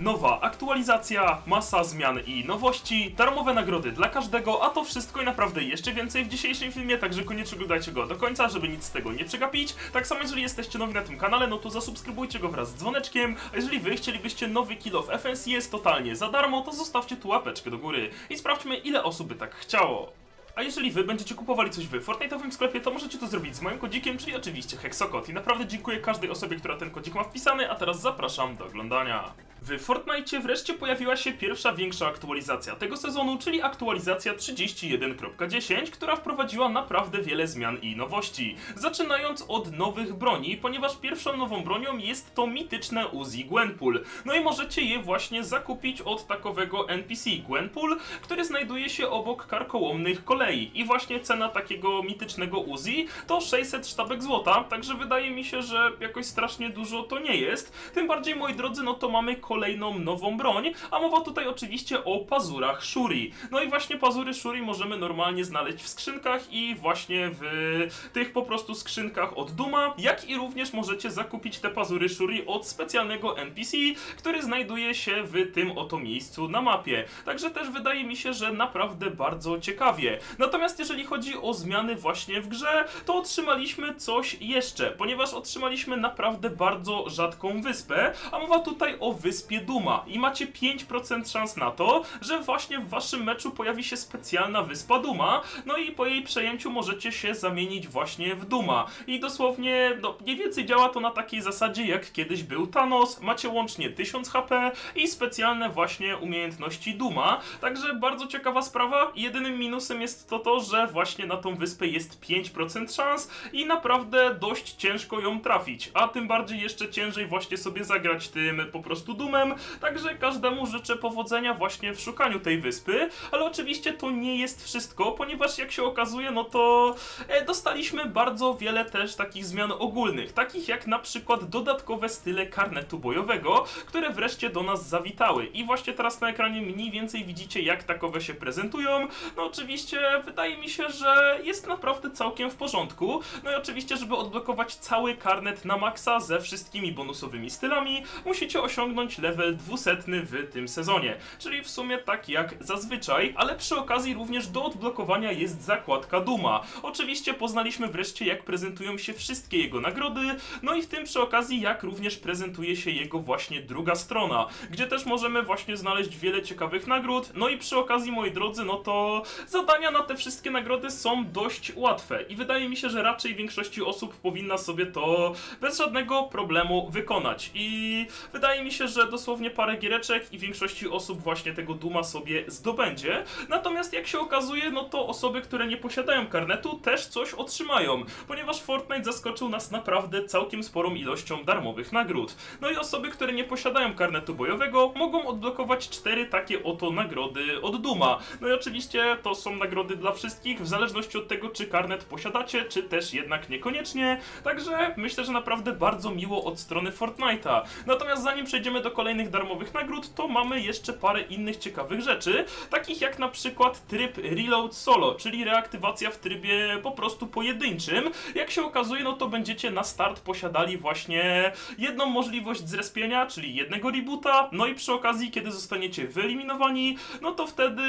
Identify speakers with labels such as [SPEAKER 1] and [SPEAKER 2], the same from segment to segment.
[SPEAKER 1] Nowa aktualizacja, masa zmian i nowości, darmowe nagrody dla każdego, a to wszystko i naprawdę jeszcze więcej w dzisiejszym filmie, także koniecznie oglądajcie go do końca, żeby nic z tego nie przegapić. Tak samo jeżeli jesteście nowi na tym kanale, no to zasubskrybujcie go wraz z dzwoneczkiem, a jeżeli wy chcielibyście nowy kill of FNCS totalnie za darmo, to zostawcie tu łapeczkę do góry i sprawdźmy ile osób by tak chciało. A jeżeli wy będziecie kupowali coś w Fortnite'owym sklepie, to możecie to zrobić z moim kodzikiem, czyli oczywiście Hexokod. I naprawdę dziękuję każdej osobie, która ten kodzik ma wpisany, a teraz zapraszam do oglądania. W Fortnite wreszcie pojawiła się pierwsza większa aktualizacja tego sezonu, czyli aktualizacja 31.10, która wprowadziła naprawdę wiele zmian i nowości. Zaczynając od nowych broni, ponieważ pierwszą nową bronią jest to mityczne Uzi Gwenpool. No i możecie je właśnie zakupić od takowego NPC Gwenpool, który znajduje się obok karkołomnych kolei. I właśnie cena takiego mitycznego Uzi to 600 sztabek złota, także wydaje mi się, że jakoś strasznie dużo to nie jest. Tym bardziej, moi drodzy, no to mamy kolejną nową broń, a mowa tutaj oczywiście o pazurach Shuri. No i właśnie pazury Shuri możemy normalnie znaleźć w skrzynkach i właśnie w tych po prostu skrzynkach od Duma, jak i również możecie zakupić te pazury Shuri od specjalnego NPC, który znajduje się w tym oto miejscu na mapie. Także też wydaje mi się, że naprawdę bardzo ciekawie. Natomiast jeżeli chodzi o zmiany właśnie w grze, to otrzymaliśmy coś jeszcze, ponieważ otrzymaliśmy naprawdę bardzo rzadką wyspę, a mowa tutaj o wyspie Duma i macie 5% szans na to, że właśnie w waszym meczu pojawi się specjalna wyspa Duma, no i po jej przejęciu możecie się zamienić właśnie w Duma. I dosłownie, no mniej więcej działa to na takiej zasadzie jak kiedyś był Thanos, macie łącznie 1000 HP i specjalne właśnie umiejętności Duma, także bardzo ciekawa sprawa. Jedynym minusem jest to to, że właśnie na tą wyspę jest 5% szans i naprawdę dość ciężko ją trafić, a tym bardziej jeszcze ciężej właśnie sobie zagrać tym po prostu Dumem, także każdemu życzę powodzenia właśnie w szukaniu tej wyspy, ale oczywiście to nie jest wszystko, ponieważ jak się okazuje, no to e, dostaliśmy bardzo wiele też takich zmian ogólnych, takich jak na przykład dodatkowe style karnetu bojowego, które wreszcie do nas zawitały. I właśnie teraz na ekranie mniej więcej widzicie jak takowe się prezentują, no oczywiście wydaje mi się, że jest naprawdę całkiem w porządku, no i oczywiście żeby odblokować cały karnet na maksa ze wszystkimi bonusowymi stylami, musicie osiągnąć level 200 w tym sezonie, czyli w sumie tak jak zazwyczaj, ale przy okazji również do odblokowania jest zakładka Duma. Oczywiście poznaliśmy wreszcie jak prezentują się wszystkie jego nagrody, no i w tym przy okazji jak również prezentuje się jego właśnie druga strona, gdzie też możemy właśnie znaleźć wiele ciekawych nagród, no i przy okazji moi drodzy, no to zadania na te wszystkie nagrody są dość łatwe i wydaje mi się, że raczej większości osób powinna sobie to bez żadnego problemu wykonać i wydaje mi się, że dosłownie parę giereczek i większości osób właśnie tego Duma sobie zdobędzie. Natomiast jak się okazuje, no to osoby, które nie posiadają karnetu też coś otrzymają, ponieważ Fortnite zaskoczył nas naprawdę całkiem sporą ilością darmowych nagród. No i osoby, które nie posiadają karnetu bojowego mogą odblokować cztery takie oto nagrody od Duma. No i oczywiście to są nagrody dla wszystkich, w zależności od tego, czy karnet posiadacie, czy też jednak niekoniecznie. Także myślę, że naprawdę bardzo miło od strony Fortnite'a. Natomiast zanim przejdziemy do kolejnych darmowych nagród, to mamy jeszcze parę innych ciekawych rzeczy, takich jak na przykład tryb Reload Solo, czyli reaktywacja w trybie po prostu pojedynczym. Jak się okazuje, no to będziecie na start posiadali właśnie jedną możliwość zrespienia, czyli jednego reboota, no i przy okazji, kiedy zostaniecie wyeliminowani, no to wtedy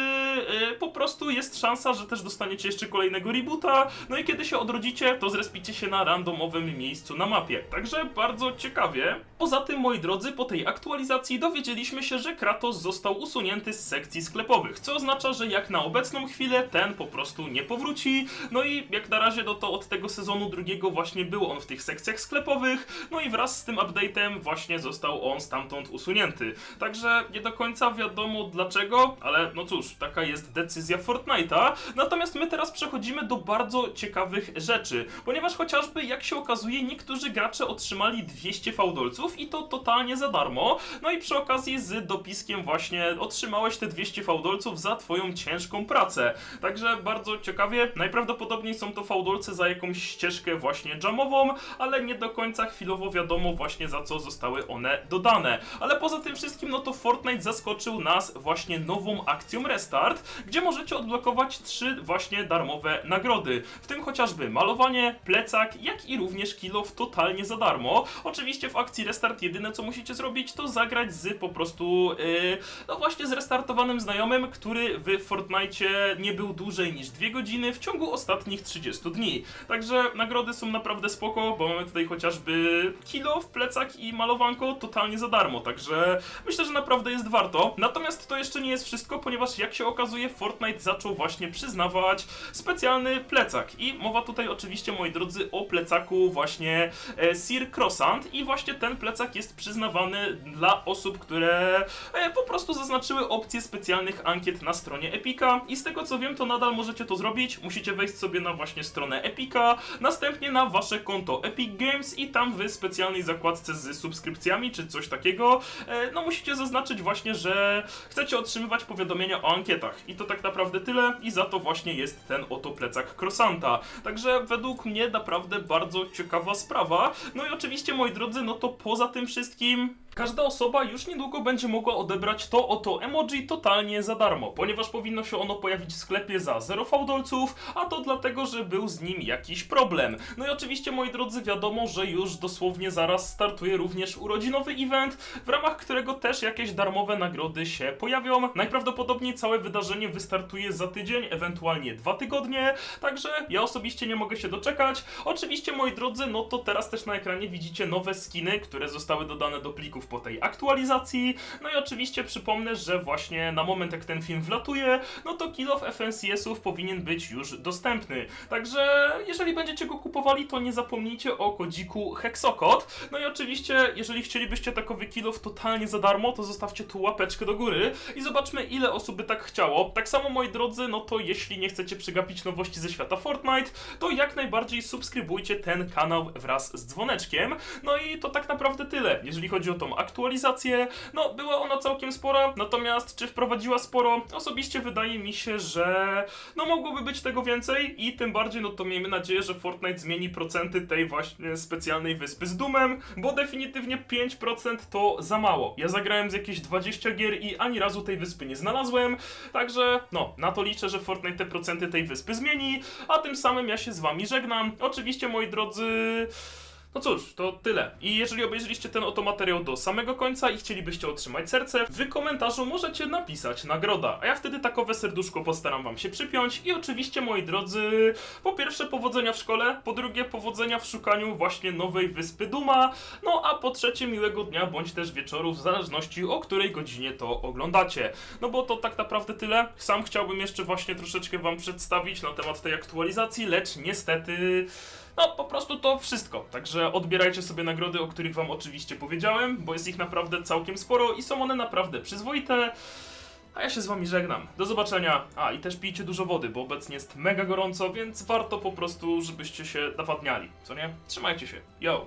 [SPEAKER 1] y, po prostu jest szansa, że też dostaniecie jeszcze kolejnego reboota, no i kiedy się odrodzicie, to zrespicie się na randomowym miejscu na mapie. Także bardzo ciekawie. Poza tym, moi drodzy, po tej aktualizacji dowiedzieliśmy się, że Kratos został usunięty z sekcji sklepowych, co oznacza, że jak na obecną chwilę ten po prostu nie powróci. No i jak na razie, no to od tego sezonu drugiego właśnie był on w tych sekcjach sklepowych, no i wraz z tym update'em właśnie został on stamtąd usunięty. Także nie do końca wiadomo dlaczego, ale no cóż, taka jest decyzja Fortnite'a. Natomiast my teraz przechodzimy do bardzo ciekawych rzeczy, ponieważ chociażby jak się okazuje, niektórzy gracze otrzymali 200 fałdolców i to totalnie za darmo. No i przy okazji z dopiskiem właśnie otrzymałeś te 200 fałdolców za twoją ciężką pracę. Także bardzo ciekawie, najprawdopodobniej są to fałdolce za jakąś ścieżkę właśnie jamową, ale nie do końca chwilowo wiadomo właśnie za co zostały one dodane. Ale poza tym wszystkim, no to Fortnite zaskoczył nas właśnie nową akcją Restart, gdzie możecie odblokować trzy właśnie darmowe nagrody, w tym chociażby malowanie, plecak, jak i również kilof totalnie za darmo. Oczywiście w akcji Restart restart, jedyne co musicie zrobić, to zagrać z po prostu, yy, no właśnie, zrestartowanym znajomym, który w Fortnite nie był dłużej niż 2 godziny w ciągu ostatnich 30 dni. Także nagrody są naprawdę spoko, bo mamy tutaj chociażby kilo w plecak i malowanko totalnie za darmo, także myślę, że naprawdę jest warto. Natomiast to jeszcze nie jest wszystko, ponieważ jak się okazuje, Fortnite zaczął właśnie przyznawać specjalny plecak. I mowa tutaj oczywiście, moi drodzy, o plecaku właśnie e, Sir Croissant i właśnie ten plecak jest przyznawany dla osób, które e, po prostu zaznaczyły opcję specjalnych ankiet na stronie Epika i z tego co wiem, to nadal możecie to zrobić. Musicie wejść sobie na właśnie stronę Epika, następnie na wasze konto Epic Games i tam w specjalnej zakładce z subskrypcjami czy coś takiego, e, no musicie zaznaczyć właśnie, że chcecie otrzymywać powiadomienia o ankietach. I to tak naprawdę tyle i za to właśnie jest ten oto plecak Croissanta. Także według mnie naprawdę bardzo ciekawa sprawa. No i oczywiście moi drodzy, no to poza tym wszystkim Każda osoba już niedługo będzie mogła odebrać to oto emoji totalnie za darmo, ponieważ powinno się ono pojawić w sklepie za 0 fałdolców, a to dlatego, że był z nim jakiś problem. No i oczywiście, moi drodzy, wiadomo, że już dosłownie zaraz startuje również urodzinowy event, w ramach którego też jakieś darmowe nagrody się pojawią. Najprawdopodobniej całe wydarzenie wystartuje za tydzień, ewentualnie dwa tygodnie, także ja osobiście nie mogę się doczekać. Oczywiście, moi drodzy, no to teraz też na ekranie widzicie nowe skiny, które zostały dodane do plików po tej aktualizacji. No i oczywiście przypomnę, że właśnie na moment jak ten film wlatuje, no to Kill of FNCS-ów powinien być już dostępny. Także jeżeli będziecie go kupowali, to nie zapomnijcie o kodziku Hexokod. No i oczywiście, jeżeli chcielibyście takowy Kill of totalnie za darmo, to zostawcie tu łapeczkę do góry i zobaczmy ile osób by tak chciało. Tak samo moi drodzy, no to jeśli nie chcecie przegapić nowości ze świata Fortnite, to jak najbardziej subskrybujcie ten kanał wraz z dzwoneczkiem. No i to tak naprawdę tyle, jeżeli chodzi o tą aktualizację. No, była ona całkiem spora, natomiast czy wprowadziła sporo? Osobiście wydaje mi się, że no mogłoby być tego więcej i tym bardziej, no to miejmy nadzieję, że Fortnite zmieni procenty tej właśnie specjalnej wyspy z Doomem, bo definitywnie 5% to za mało. Ja zagrałem z jakieś 20 gier i ani razu tej wyspy nie znalazłem, także no, na to liczę, że Fortnite te procenty tej wyspy zmieni, a tym samym ja się z wami żegnam. Oczywiście, moi drodzy... No cóż, to tyle. I jeżeli obejrzeliście ten oto materiał do samego końca i chcielibyście otrzymać serce, w komentarzu możecie napisać nagroda, a ja wtedy takowe serduszko postaram wam się przypiąć i oczywiście, moi drodzy, po pierwsze powodzenia w szkole, po drugie powodzenia w szukaniu właśnie nowej wyspy Duma, no a po trzecie miłego dnia bądź też wieczoru, w zależności o której godzinie to oglądacie. No bo to tak naprawdę tyle. Sam chciałbym jeszcze właśnie troszeczkę wam przedstawić na temat tej aktualizacji, lecz niestety... No, po prostu to wszystko. Także odbierajcie sobie nagrody, o których Wam oczywiście powiedziałem, bo jest ich naprawdę całkiem sporo i są one naprawdę przyzwoite. A ja się z Wami żegnam. Do zobaczenia. A i też pijcie dużo wody, bo obecnie jest mega gorąco, więc warto po prostu, żebyście się nawadniali. Co nie? Trzymajcie się. Yo!